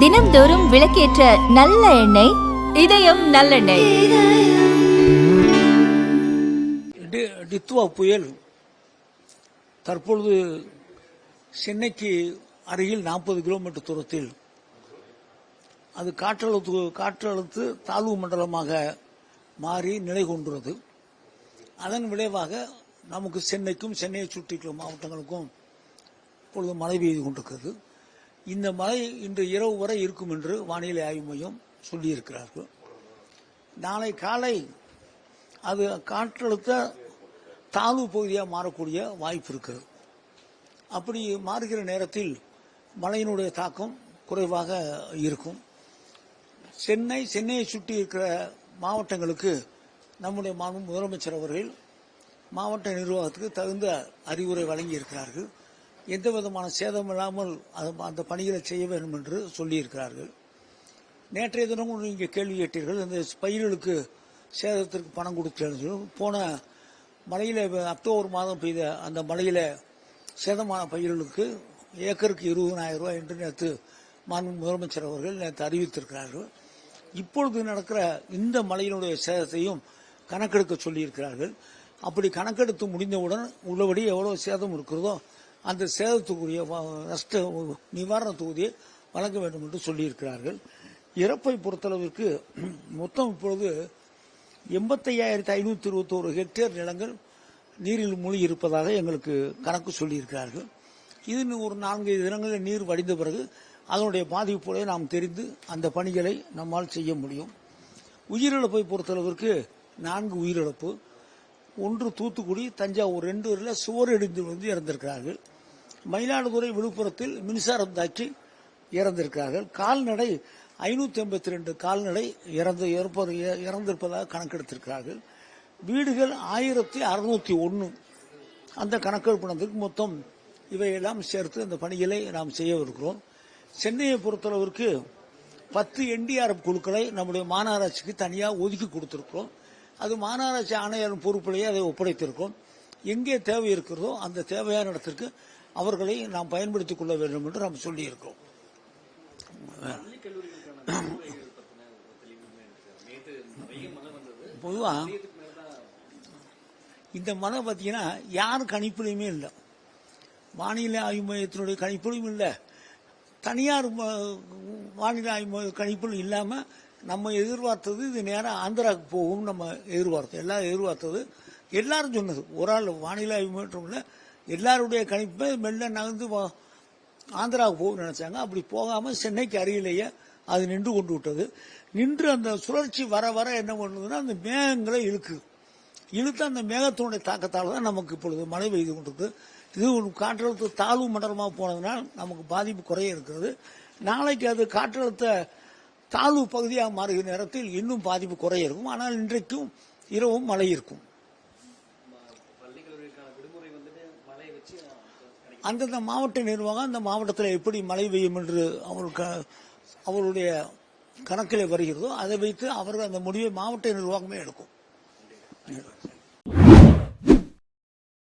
தினம்தோறும் விளக்கேற்ற நல்ல எண்ணெய் இதயம் நல்லெண்ணெய். டி- டித்துவா புயல். தற்பொழுது சென்னைக்கு அருகில் நாற்பது கிலோமீட்டர் தூரத்தில். அது காற்றழுத்து காற்றழுத்து தாழ்வு மண்டலமாக மாறி நிலை கொண்டுள்ளது. அதன் விளைவாக நமக்கு சென்னைக்கும் சென்னையை சுற்றியுள்ள மாவட்டங்களுக்கும் இப்பொழுது மழை பெய்து கொண்டிருக்கிறது. இந்த மழை இன்று இரவு வரை இருக்கும் என்று வானிலை ஆய்வு மையம் சொல்லியிருக்கிறார்கள். நாளை காலை அது காற்றழுத்த தாழ்வு பகுதியாக மாறக்கூடிய வாய்ப்பு இருக்கிறது. அப்படி மாறுகிற நேரத்தில் மழையினுடைய தாக்கம் குறைவாக இருக்கும். சென்னை சென்னையை சுற்றி இருக்கிற மாவட்டங்களுக்கு நம்முடைய மாண்பு முதலமைச்சர் அவர்கள் மாவட்ட நிர்வாகத்துக்கு தகுந்த அறிவுரை வழங்கி இருக்கிறார்கள் எந்த விதமான சேதம் இல்லாமல் அது- அந்த பணிகளை செய்ய வேண்டும் என்று சொல்லியிருக்கிறார்கள். நேற்றைய தினமும் நீங்கள் கேள்வி கேட்டீர்கள். இந்த பயிர்களுக்கு சேதத்திற்கு பணம் கொடுத்து போன மழையில் அக்டோபர் மாதம் பெய்த அந்த மழையில் சேதமான பயிர்களுக்கு ஏக்கருக்கு இருபதனாயிரம் ரூபாய் என்று நேற்று மாண்பு முதலமைச்சர் அவர்கள் நேற்று அறிவித்திருக்கிறார்கள். இப்பொழுது நடக்கிற இந்த மழையினுடைய சேதத்தையும் கணக்கெடுக்க சொல்லியிருக்கிறார்கள். அப்படி கணக்கெடுத்து முடிந்தவுடன் உள்ளபடி எவ்வளோ சேதம் இருக்கிறதோ அந்த சேதத்துக்குரிய நஷ்ட நிவாரண தொகுதியை வழங்க வேண்டும் என்று சொல்லியிருக்கிறார்கள். இறப்பை பொறுத்தளவிற்கு மொத்தம் இப்பொழுது எண்பத்தையாயிரத்தி ஐநூத்தி இருபத்தோரு ஹெக்டேர் நிலங்கள் நீரில் மூழ்கி இருப்பதாக எங்களுக்கு கணக்கு சொல்லியிருக்கிறார்கள். இது ஒரு நான்கு தினங்களில் நீர் வடிந்த பிறகு அதனுடைய பாதிப்புகளை நாம் தெரிந்து அந்த பணிகளை நம்மால் செய்ய முடியும். உயிரிழப்பை பொறுத்தளவிற்கு நான்கு உயிரிழப்பு ஒன்று தூத்துக்குடி தஞ்சாவூர் ரெண்டு ஊரில் சுவர் இடிந்து வந்து இறந்திருக்கிறார்கள். மயிலாடுதுறை விழுப்புரத்தில் மின்சாரம் தாக்கி இறந்திருக்கிறார்கள். கால்நடை ஐநூற்றி எண்பத்தி ரெண்டு கால்நடை இறந்து இறப்ப- இறந்திருப்பதாக கணக்கெடுத்திருக்கிறார்கள். வீடுகள் ஆயிரத்தி அறுநூத்தி ஒன்று அந்த கணக்கெடுப்பு மொத்தம் இவையெல்லாம் சேர்த்து அந்த பணிகளை நாம் செய்யவிருக்கிறோம் சென்னையை பொறுத்தளவிற்கு பத்து என்டிஆர்எஃப் குழுக்களை நம்முடைய மாநகராட்சிக்கு தனியாக ஒதுக்கி கொடுத்துருக்கிறோம். அது மாநகராட்சி ஆணையரின் பொறுப்பிலேயே அதை ஒப்படைத்திருக்கும். எங்கே தேவை இருக்கிறதோ அந்த தேவையான இடத்திற்கு அவர்களை நாம் பயன்படுத்திக் கொள்ள வேண்டும் என்று நாம் சொல்லியிருக்கிறோம். பொதுவா இந்த மழை பார்த்தீங்கன்னா யார் கணிப்புலையுமே இல்லை. வானிலை ஆய்வு மையத்தினுடைய கணிப்புலையும் இல்லை. தனியார் வானிலை ஆய்வு மைய கணிப்பும் இல்லாமல் நம்ம எதிர்பார்த்தது இது நேரம் ஆந்திராவுக்கு போகும் நம்ம எதிர்பார்த்தோம். எல்லாம் எதிர்பார்த்தது எல்லாரும் சொன்னது. ஒரு ஆள் வானிலை ஆய்வு மையத்தில் எல்லாருடைய கணிப்பை மெல்ல நகர்ந்து வா- ஆந்திராவுக்கு போகும் நினைச்சாங்க. அப்படி போகாம சென்னைக்கு அருகிலேயே அது நின்று கொண்டு விட்டது. நின்று அந்த சுழற்சி வர வர என்ன பண்ணுதுன்னா அந்த மேகங்களை இழுக்கு இழுத்து அந்த மேகத்தினுடைய தாக்கத்தால் தான் நமக்கு இப்பொழுது மழை பெய்து கொண்டிருக்கு இது ஒரு காற்றழுத்த தாழ்வு மண்டலமாக போனதுனால் நமக்கு பாதிப்பு குறைய இருக்கிறது. நாளைக்கு அது காற்றழுத்த தாழ்வு பகுதியாக மாறுகிற நேரத்தில் இன்னும் பாதிப்பு குறைய இருக்கும். ஆனால் இன்றைக்கும் இரவும் மழை இருக்கும். அந்தந்த மாவட்ட நிர்வாகம் அந்த மாவட்டத்தில் எப்படி மழை பெய்யும் என்று அவருக்கு அவருடைய கணக்கில் வருகிறதோ அதை வைத்து அவர்கள் அந்த முடிவை மாவட்ட நிர்வாகமே எடுக்கும்.